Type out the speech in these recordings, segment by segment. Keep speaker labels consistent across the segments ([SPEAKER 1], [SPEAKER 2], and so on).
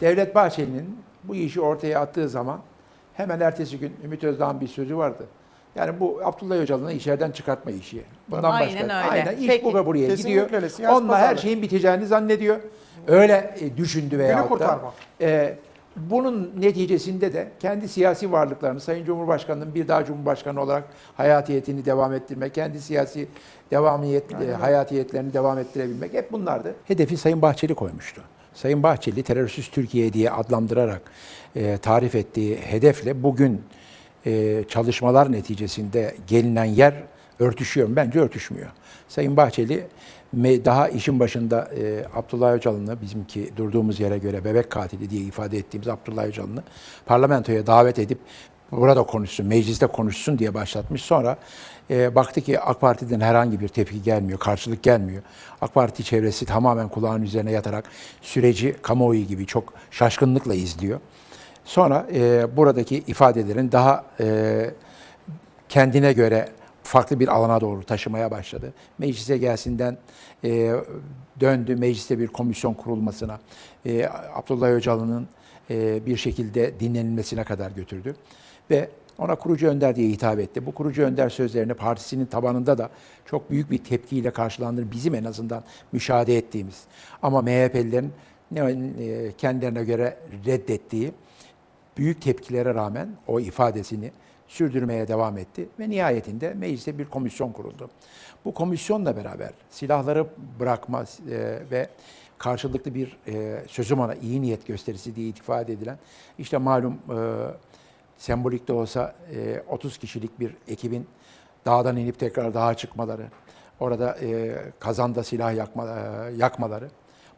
[SPEAKER 1] Devlet Bahçeli'nin bu işi ortaya attığı zaman hemen ertesi gün Ümit Özdağ'ın bir sözü vardı. Yani bu Abdullah Öcalan'ı içeriden çıkartma işi. Bundan
[SPEAKER 2] Aynen
[SPEAKER 1] başka.
[SPEAKER 2] öyle.
[SPEAKER 1] Aynen iş
[SPEAKER 2] Peki.
[SPEAKER 1] bu ve buraya
[SPEAKER 3] Kesinlikle
[SPEAKER 1] gidiyor.
[SPEAKER 3] öyle. Siyasi
[SPEAKER 1] Onunla her
[SPEAKER 3] pazarlık.
[SPEAKER 1] şeyin biteceğini zannediyor. Öyle e, düşündü veya da.
[SPEAKER 3] kurtarma.
[SPEAKER 1] E, bunun neticesinde de kendi siyasi varlıklarını Sayın Cumhurbaşkanı'nın bir daha Cumhurbaşkanı olarak hayatiyetini devam ettirmek, kendi siyasi devamiyet, e, hayatiyetlerini devam ettirebilmek hep bunlardı. Hedefi Sayın Bahçeli koymuştu. Sayın Bahçeli terörsüz Türkiye diye adlandırarak e, tarif ettiği hedefle bugün e, çalışmalar neticesinde gelinen yer örtüşüyor mu? Bence örtüşmüyor. Sayın Bahçeli daha işin başında e, Abdullah Öcalan'ı bizimki durduğumuz yere göre bebek katili diye ifade ettiğimiz Abdullah Öcalan'ı parlamentoya davet edip burada konuşsun, mecliste konuşsun diye başlatmış. Sonra e, baktı ki AK Parti'den herhangi bir tepki gelmiyor, karşılık gelmiyor. AK Parti çevresi tamamen kulağın üzerine yatarak süreci kamuoyu gibi çok şaşkınlıkla izliyor. Sonra e, buradaki ifadelerin daha e, kendine göre farklı bir alana doğru taşımaya başladı. Meclise gelsinden e, döndü, mecliste bir komisyon kurulmasına, e, Abdullah Öcalan'ın e, bir şekilde dinlenilmesine kadar götürdü. Ve ona kurucu önder diye hitap etti. Bu kurucu önder sözlerini partisinin tabanında da çok büyük bir tepkiyle karşılandığını bizim en azından müşahede ettiğimiz. Ama MHP'lilerin e, kendilerine göre reddettiği büyük tepkilere rağmen o ifadesini sürdürmeye devam etti ve nihayetinde mecliste bir komisyon kuruldu. Bu komisyonla beraber silahları bırakma e, ve karşılıklı bir e, sözüm ona iyi niyet gösterisi diye ifade edilen işte malum sembolik de olsa e, 30 kişilik bir ekibin dağdan inip tekrar dağa çıkmaları, orada e, kazanda silah yakma, e, yakmaları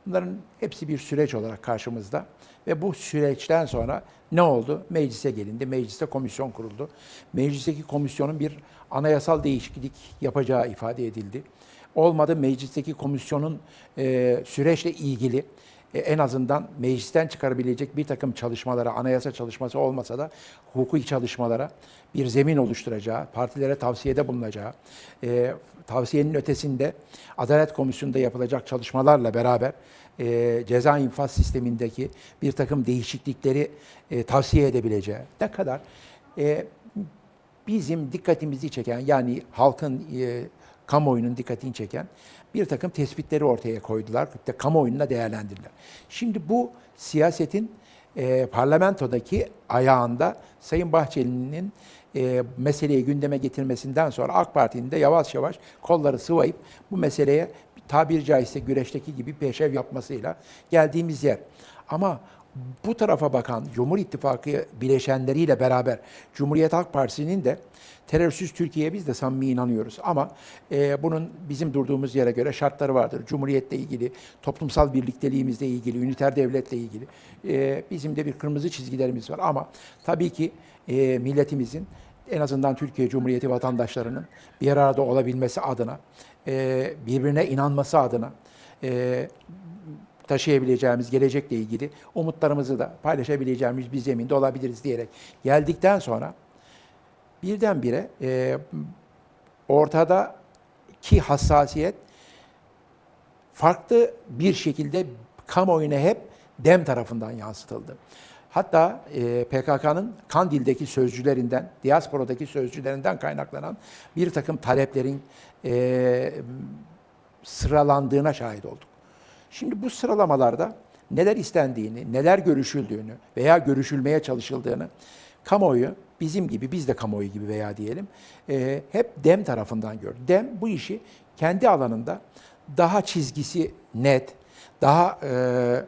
[SPEAKER 1] Bunların hepsi bir süreç olarak karşımızda. Ve bu süreçten sonra ne oldu? Meclise gelindi. Mecliste komisyon kuruldu. Meclisteki komisyonun bir anayasal değişiklik yapacağı ifade edildi. Olmadı meclisteki komisyonun e, süreçle ilgili e, en azından meclisten çıkarabilecek bir takım çalışmalara, anayasa çalışması olmasa da hukuki çalışmalara bir zemin oluşturacağı, partilere tavsiyede bulunacağı, e, tavsiyenin ötesinde Adalet Komisyonu'nda yapılacak çalışmalarla beraber e, ceza infaz sistemindeki bir takım değişiklikleri e, tavsiye edebileceği ne kadar e, bizim dikkatimizi çeken yani halkın e, kamuoyunun dikkatini çeken bir takım tespitleri ortaya koydular. De kamuoyuna değerlendirdiler. Şimdi bu siyasetin e, parlamentodaki ayağında Sayın Bahçeli'nin e, meseleyi gündeme getirmesinden sonra AK Parti'nin de yavaş yavaş kolları sıvayıp bu meseleye tabiri caizse güreşteki gibi peşev yapmasıyla geldiğimiz yer. Ama bu tarafa bakan Cumhur İttifakı bileşenleriyle beraber Cumhuriyet Halk Partisi'nin de terörsüz Türkiye'ye biz de samimi inanıyoruz. Ama e, bunun bizim durduğumuz yere göre şartları vardır. Cumhuriyetle ilgili, toplumsal birlikteliğimizle ilgili, üniter devletle ilgili e, bizim de bir kırmızı çizgilerimiz var. Ama tabii ki e, milletimizin en azından Türkiye Cumhuriyeti vatandaşlarının bir arada olabilmesi adına, e, birbirine inanması adına, e, taşıyabileceğimiz gelecekle ilgili umutlarımızı da paylaşabileceğimiz bir zeminde olabiliriz diyerek geldikten sonra birdenbire e, ortadaki hassasiyet farklı bir şekilde kamuoyuna hep dem tarafından yansıtıldı. Hatta e, PKK'nın Kandil'deki sözcülerinden, diasporadaki sözcülerinden kaynaklanan bir takım taleplerin e, sıralandığına şahit olduk. Şimdi bu sıralamalarda neler istendiğini, neler görüşüldüğünü veya görüşülmeye çalışıldığını kamuoyu bizim gibi, biz de kamuoyu gibi veya diyelim e, hep DEM tarafından gördü. DEM bu işi kendi alanında daha çizgisi net, daha e,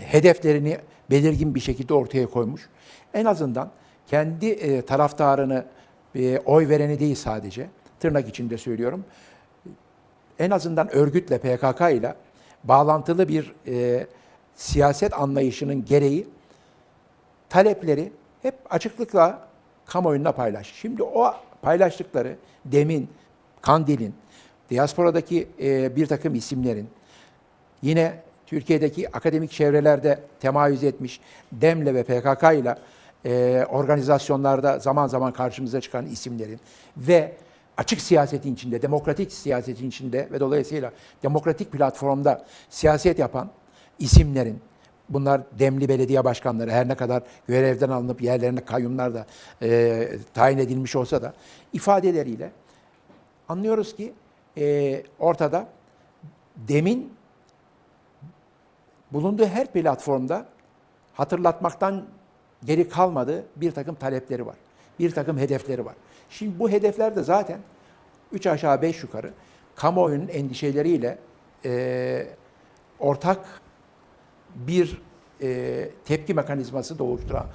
[SPEAKER 1] hedeflerini belirgin bir şekilde ortaya koymuş. En azından kendi e, taraftarını, e, oy vereni değil sadece, tırnak içinde söylüyorum, en azından örgütle, PKK ile bağlantılı bir e, siyaset anlayışının gereği talepleri hep açıklıkla kamuoyuna paylaş. Şimdi o paylaştıkları demin, Kandil'in, diasporadaki e, bir takım isimlerin, yine Türkiye'deki akademik çevrelerde temayüz etmiş DEM'le ve PKK ile organizasyonlarda zaman zaman karşımıza çıkan isimlerin ve açık siyasetin içinde, demokratik siyasetin içinde ve dolayısıyla demokratik platformda siyaset yapan isimlerin bunlar demli belediye başkanları her ne kadar görevden alınıp yerlerine kayyumlar da e, tayin edilmiş olsa da ifadeleriyle anlıyoruz ki e, ortada demin bulunduğu her platformda hatırlatmaktan geri kalmadığı bir takım talepleri var. Bir takım hedefleri var. Şimdi bu hedefler de zaten üç aşağı beş yukarı kamuoyunun endişeleriyle e, ortak bir e, tepki mekanizması doğuşturan,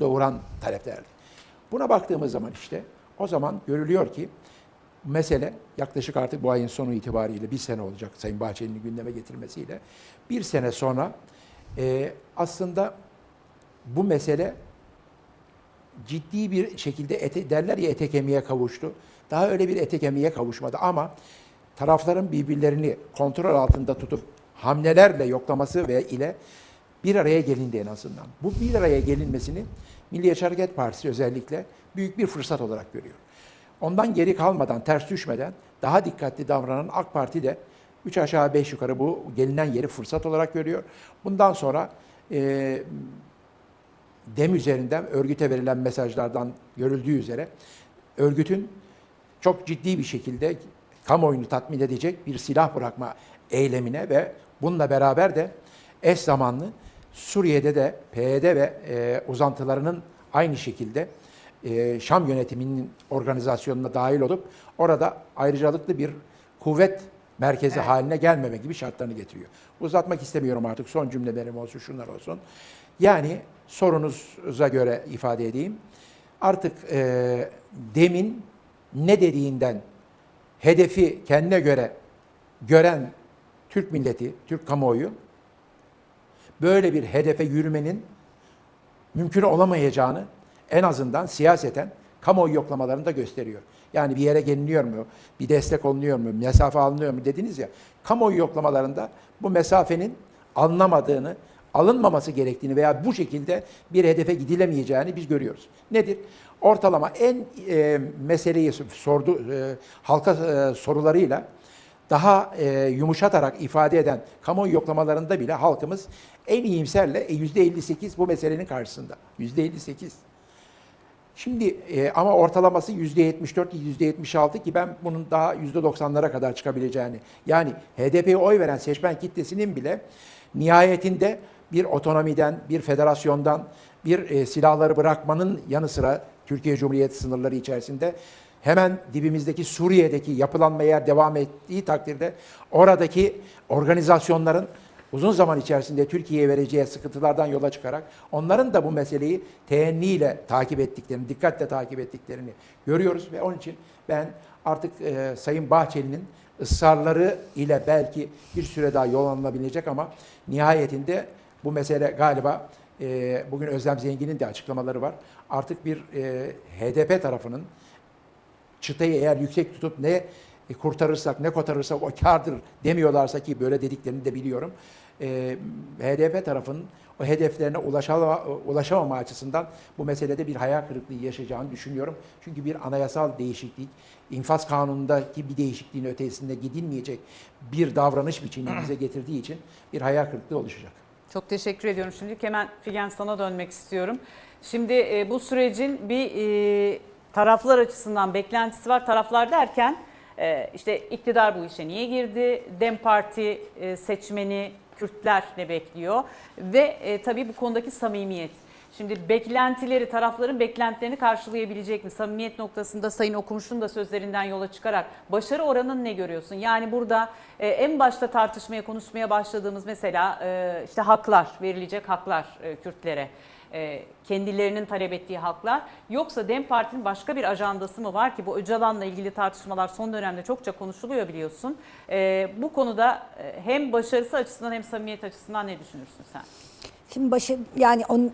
[SPEAKER 1] doğuran taleplerdi. Buna baktığımız zaman işte o zaman görülüyor ki mesele yaklaşık artık bu ayın sonu itibariyle bir sene olacak Sayın Bahçeli'nin gündeme getirmesiyle. Bir sene sonra e, aslında bu mesele ciddi bir şekilde ete, derler ya ete kavuştu. Daha öyle bir ete kavuşmadı ama tarafların birbirlerini kontrol altında tutup hamlelerle yoklaması ve ile bir araya gelindi en azından. Bu bir araya gelinmesini Milliyetçi Hareket Partisi özellikle büyük bir fırsat olarak görüyor. Ondan geri kalmadan, ters düşmeden daha dikkatli davranan AK Parti de 3 aşağı 5 yukarı bu gelinen yeri fırsat olarak görüyor. Bundan sonra e, dem üzerinden örgüte verilen mesajlardan görüldüğü üzere örgütün çok ciddi bir şekilde kamuoyunu tatmin edecek bir silah bırakma eylemine ve bununla beraber de eş zamanlı Suriye'de de PYD ve e, uzantılarının aynı şekilde e, Şam yönetiminin organizasyonuna dahil olup orada ayrıcalıklı bir kuvvet merkezi
[SPEAKER 2] Evet.
[SPEAKER 1] haline gelmeme gibi şartlarını getiriyor. Uzatmak istemiyorum artık son cümlelerim olsun şunlar olsun. Yani sorunuza göre ifade edeyim. Artık e, demin ne dediğinden hedefi kendine göre gören Türk milleti, Türk kamuoyu böyle bir hedefe yürümenin mümkün olamayacağını en azından siyaseten kamuoyu yoklamalarında gösteriyor. Yani bir yere geliniyor mu, bir destek olunuyor mu, mesafe alınıyor mu dediniz ya. Kamuoyu yoklamalarında bu mesafenin alınamadığını, alınmaması gerektiğini veya bu şekilde bir hedefe gidilemeyeceğini biz görüyoruz. Nedir? Ortalama en e, meseleyi sordu e, halka e, sorularıyla daha e, yumuşatarak ifade eden kamuoyu yoklamalarında bile halkımız en iyimserle e, %58 bu meselenin karşısında. %58. Şimdi e, ama ortalaması %74, %76 ki ben bunun daha %90'lara kadar çıkabileceğini yani HDP'ye oy veren seçmen kitlesinin bile nihayetinde bir otonomiden, bir federasyondan, bir e, silahları bırakmanın yanı sıra Türkiye Cumhuriyeti sınırları içerisinde hemen dibimizdeki Suriye'deki yapılanma eğer devam ettiği takdirde oradaki organizasyonların uzun zaman içerisinde Türkiye'ye vereceği sıkıntılardan yola çıkarak onların da bu meseleyi teenniyle takip ettiklerini, dikkatle takip ettiklerini görüyoruz ve onun için ben artık e, Sayın Bahçeli'nin ısrarları ile belki bir süre daha yol alınabilecek ama nihayetinde bu mesele galiba e, bugün Özlem Zengin'in de açıklamaları var. Artık bir e, HDP tarafının çıtayı eğer yüksek tutup ne kurtarırsak ne kotarırsak o kardır demiyorlarsa ki böyle dediklerini de biliyorum. E, HDP tarafının o hedeflerine ulaşama, ulaşamama açısından bu meselede bir hayal kırıklığı yaşayacağını düşünüyorum. Çünkü bir anayasal değişiklik, infaz kanunundaki bir değişikliğin ötesinde gidilmeyecek bir davranış biçimini bize getirdiği için bir hayal kırıklığı oluşacak.
[SPEAKER 2] Çok teşekkür ediyorum. Şimdi hemen Figen sana dönmek istiyorum. Şimdi e, bu sürecin bir e, taraflar açısından beklentisi var. Taraflar derken e, işte iktidar bu işe niye girdi? Dem Parti e, seçmeni Kürtler ne bekliyor? Ve e, tabii bu konudaki samimiyet. Şimdi beklentileri, tarafların beklentilerini karşılayabilecek mi? Samimiyet noktasında Sayın Okumuş'un da sözlerinden yola çıkarak başarı oranını ne görüyorsun? Yani burada e, en başta tartışmaya, konuşmaya başladığımız mesela e, işte haklar, verilecek haklar e, Kürtlere. E, kendilerinin talep ettiği haklar. Yoksa DEM Parti'nin başka bir ajandası mı var ki bu Öcalan'la ilgili tartışmalar son dönemde çokça konuşuluyor biliyorsun. E, bu konuda e, hem başarısı açısından hem samimiyet açısından ne düşünürsün sen?
[SPEAKER 3] Şimdi başı yani onun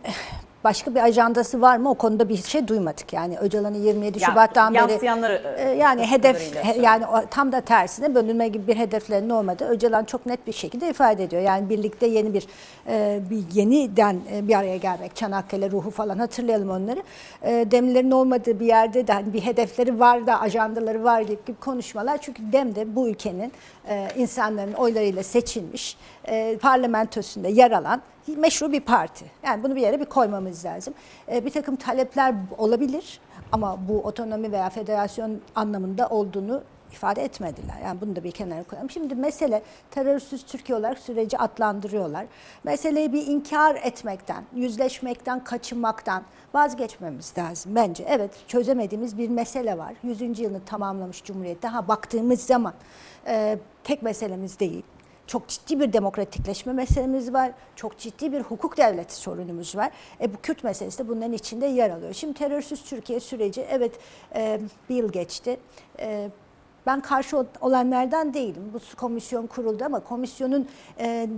[SPEAKER 3] başka bir ajandası var mı o konuda bir şey duymadık. Yani Öcalan'ın 27
[SPEAKER 2] Ya,
[SPEAKER 3] Şubat'tan beri e,
[SPEAKER 2] e,
[SPEAKER 3] yani
[SPEAKER 2] kadarıyla
[SPEAKER 3] hedef
[SPEAKER 2] söylüyorum.
[SPEAKER 3] yani tam da tersine bölünme gibi bir hedeflerinin olmadı. Öcalan çok net bir şekilde ifade ediyor. Yani birlikte yeni bir e, bir yeniden e, bir araya gelmek. Çanakkale ruhu falan hatırlayalım onları. E, demlerin olmadığı bir yerde de hani bir hedefleri var da ajandaları var gibi konuşmalar. Çünkü dem de bu ülkenin e, insanların oylarıyla seçilmiş e, parlamentosunda yer alan meşru bir parti. Yani bunu bir yere bir koymamız lazım. E, bir takım talepler olabilir ama bu otonomi veya federasyon anlamında olduğunu ifade etmediler. Yani bunu da bir kenara koyalım. Şimdi mesele terörsüz Türkiye olarak süreci adlandırıyorlar. Meseleyi bir inkar etmekten, yüzleşmekten, kaçınmaktan vazgeçmemiz lazım bence. Evet çözemediğimiz bir mesele var. 100. yılını tamamlamış Cumhuriyet'te. Ha baktığımız zaman e, tek meselemiz değil. Çok ciddi bir demokratikleşme meselemiz var. Çok ciddi bir hukuk devleti sorunumuz var. E, bu Kürt meselesi de bunların içinde yer alıyor. Şimdi terörsüz Türkiye süreci evet e, bir yıl geçti. E, ben karşı ol- olanlardan değilim. Bu komisyon kuruldu ama komisyonun e,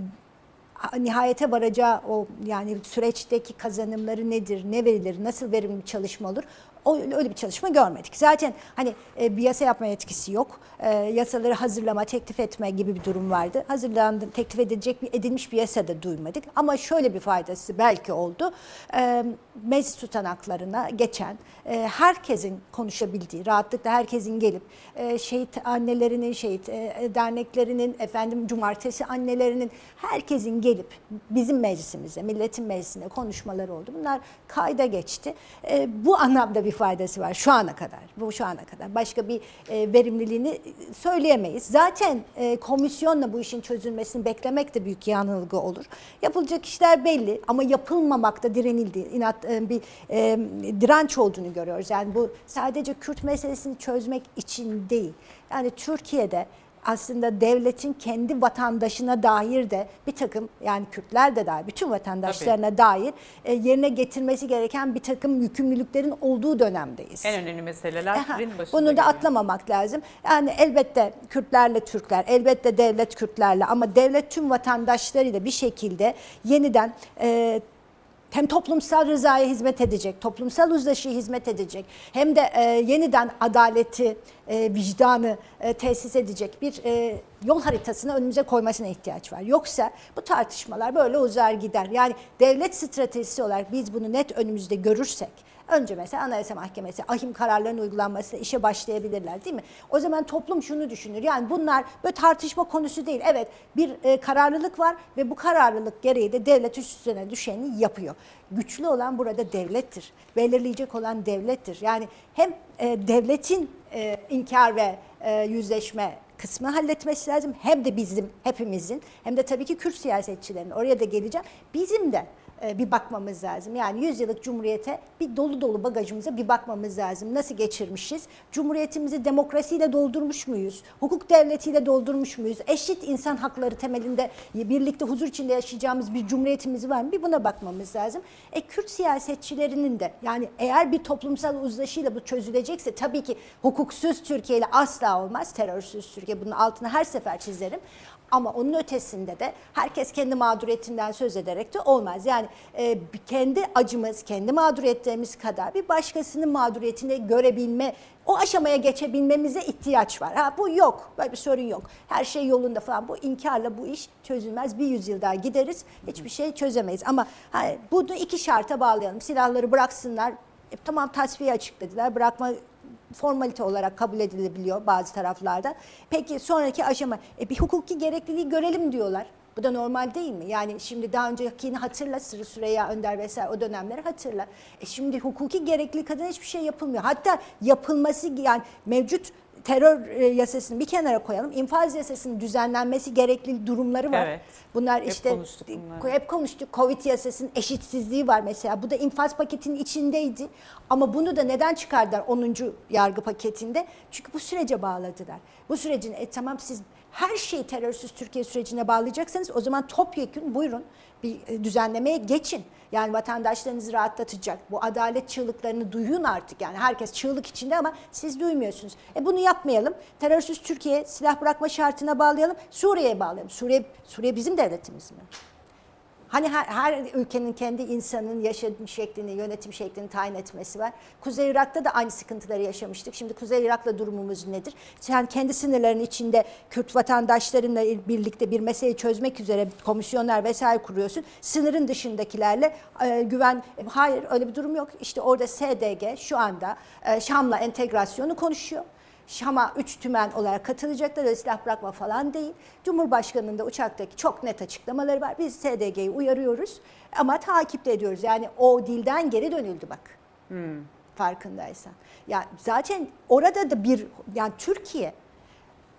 [SPEAKER 3] nihayete varacağı o yani süreçteki kazanımları nedir, ne verilir, nasıl verimli bir çalışma olur? Öyle bir çalışma görmedik. Zaten hani e, bir yasa yapma yetkisi yok. E, yasaları hazırlama, teklif etme gibi bir durum vardı. Hazırlandı, teklif edilecek bir edilmiş bir yasa da duymadık. Ama şöyle bir faydası belki oldu. E, meclis tutanaklarına geçen e, herkesin konuşabildiği, rahatlıkla herkesin gelip e, şehit annelerinin, şehit e, derneklerinin, efendim cumartesi annelerinin herkesin gelip bizim meclisimize, milletin meclisine konuşmaları oldu. Bunlar kayda geçti. E, bu anlamda bir faydası var şu ana kadar. Bu şu ana kadar. Başka bir e, verimliliğini söyleyemeyiz. Zaten e, komisyonla bu işin çözülmesini beklemek de büyük yanılgı olur. Yapılacak işler belli ama yapılmamakta direnildi. İnat e, bir e, direnç olduğunu görüyoruz. Yani bu sadece Kürt meselesini çözmek için değil. Yani Türkiye'de aslında devletin kendi vatandaşına dair de bir takım yani Kürtler de dair bütün vatandaşlarına dair e, yerine getirmesi gereken bir takım yükümlülüklerin olduğu dönemdeyiz.
[SPEAKER 2] En önemli meseleler
[SPEAKER 3] Aha,
[SPEAKER 2] başında
[SPEAKER 3] Bunu da
[SPEAKER 2] geliyor.
[SPEAKER 3] atlamamak lazım. Yani elbette Kürtlerle Türkler, elbette devlet Kürtlerle ama devlet tüm vatandaşlarıyla bir şekilde yeniden e, hem toplumsal rızaya hizmet edecek, toplumsal uzlaşıya hizmet edecek, hem de e, yeniden adaleti, e, vicdanı e, tesis edecek bir e, yol haritasını önümüze koymasına ihtiyaç var. Yoksa bu tartışmalar böyle uzar gider. Yani devlet stratejisi olarak biz bunu net önümüzde görürsek, Önce mesela Anayasa Mahkemesi ahim kararlarının uygulanmasıyla işe başlayabilirler değil mi? O zaman toplum şunu düşünür. Yani bunlar böyle tartışma konusu değil. Evet bir e, kararlılık var ve bu kararlılık gereği de devlet üst üstüne düşeni yapıyor. Güçlü olan burada devlettir. Belirleyecek olan devlettir. Yani hem e, devletin e, inkar ve e, yüzleşme kısmı halletmesi lazım. Hem de bizim hepimizin hem de tabii ki Kürt siyasetçilerin oraya da geleceğim. Bizim de bir bakmamız lazım. Yani 100 yıllık cumhuriyete bir dolu dolu bagajımıza bir bakmamız lazım. Nasıl geçirmişiz? Cumhuriyetimizi demokrasiyle doldurmuş muyuz? Hukuk devletiyle doldurmuş muyuz? Eşit insan hakları temelinde birlikte huzur içinde yaşayacağımız bir cumhuriyetimiz var mı? Bir buna bakmamız lazım. E Kürt siyasetçilerinin de yani eğer bir toplumsal uzlaşıyla bu çözülecekse tabii ki hukuksuz Türkiye ile asla olmaz. Terörsüz Türkiye bunun altını her sefer çizerim. Ama onun ötesinde de herkes kendi mağduriyetinden söz ederek de olmaz. Yani e, kendi acımız, kendi mağduriyetlerimiz kadar bir başkasının mağduriyetini görebilme, o aşamaya geçebilmemize ihtiyaç var. Ha bu yok, böyle bir sorun yok. Her şey yolunda falan. Bu inkarla bu iş çözülmez. Bir yüzyıl daha gideriz, hiçbir şey çözemeyiz. Ama ha, bunu iki şarta bağlayalım. Silahları bıraksınlar. E, tamam tasfiye açıkladılar. Bırakma formalite olarak kabul edilebiliyor bazı taraflarda. Peki sonraki aşama e, bir hukuki gerekliliği görelim diyorlar. Bu da normal değil mi? Yani şimdi daha öncekini hatırla Sırrı Süreyya Önder vesaire o dönemleri hatırla. E şimdi hukuki gereklilik adına hiçbir şey yapılmıyor. Hatta yapılması yani mevcut terör e, yasasını bir kenara koyalım. İnfaz yasasının düzenlenmesi gerekli durumları var.
[SPEAKER 2] Evet.
[SPEAKER 3] Bunlar
[SPEAKER 2] Hep
[SPEAKER 3] işte
[SPEAKER 2] konuştuk bunları.
[SPEAKER 3] hep konuştuk. Covid yasasının eşitsizliği var mesela. Bu da infaz paketinin içindeydi. Ama bunu da neden çıkardılar 10. yargı paketinde? Çünkü bu sürece bağladılar. Bu sürecin e, tamam siz her şeyi terörsüz Türkiye sürecine bağlayacaksanız o zaman topyekun buyurun bir e, düzenlemeye geçin. Yani vatandaşlarınızı rahatlatacak. Bu adalet çığlıklarını duyun artık. Yani herkes çığlık içinde ama siz duymuyorsunuz. E bunu yapmayalım. Terörsüz Türkiye silah bırakma şartına bağlayalım. Suriye'ye bağlayalım. Suriye, Suriye bizim devletimiz mi? Hani her, her ülkenin kendi insanın yaşam şeklini, yönetim şeklini tayin etmesi var. Kuzey Irak'ta da aynı sıkıntıları yaşamıştık. Şimdi Kuzey Irak'la durumumuz nedir? Sen kendi sınırların içinde Kürt vatandaşlarınla birlikte bir meseleyi çözmek üzere komisyonlar vesaire kuruyorsun. Sınırın dışındakilerle e, güven, e, hayır öyle bir durum yok. İşte orada SDG şu anda e, Şam'la entegrasyonu konuşuyor. Şam'a üç tümen olarak katılacaklar. Öyle silah bırakma falan değil. Cumhurbaşkanının da uçaktaki çok net açıklamaları var. Biz SDG'yi uyarıyoruz ama takip de ediyoruz. Yani o dilden geri dönüldü bak farkındaysan. Ya zaten orada da bir yani Türkiye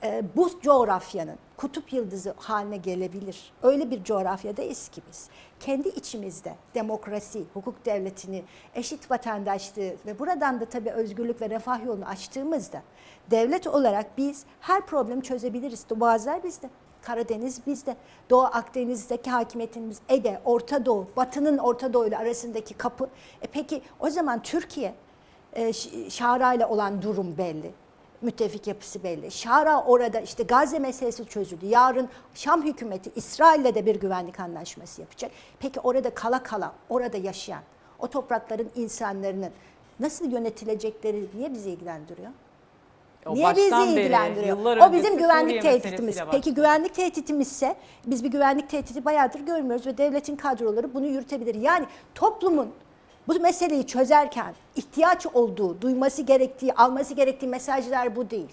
[SPEAKER 3] e, bu coğrafyanın kutup yıldızı haline gelebilir. Öyle bir coğrafyadayız ki biz. Kendi içimizde demokrasi, hukuk devletini, eşit vatandaşlığı ve buradan da tabii özgürlük ve refah yolunu açtığımızda devlet olarak biz her problemi çözebiliriz. Boğazlar bizde. Karadeniz bizde. Doğu Akdeniz'deki hakimiyetimiz Ege, Orta Doğu, Batı'nın Orta Doğu ile arasındaki kapı. E peki o zaman Türkiye e, Şara ile olan durum belli. Müttefik yapısı belli. Şara orada işte Gazze meselesi çözüldü. Yarın Şam hükümeti İsrail'le de bir güvenlik anlaşması yapacak. Peki orada kala kala, orada yaşayan o toprakların insanların nasıl yönetilecekleri niye bizi ilgilendiriyor?
[SPEAKER 2] O
[SPEAKER 3] Niye bizi
[SPEAKER 2] beri,
[SPEAKER 3] ilgilendiriyor? O bizim güvenlik tehditimiz. Peki güvenlik tehditimizse biz bir güvenlik tehdidi bayağıdır görmüyoruz ve devletin kadroları bunu yürütebilir. Yani toplumun bu meseleyi çözerken ihtiyaç olduğu, duyması gerektiği, alması gerektiği mesajlar bu değil.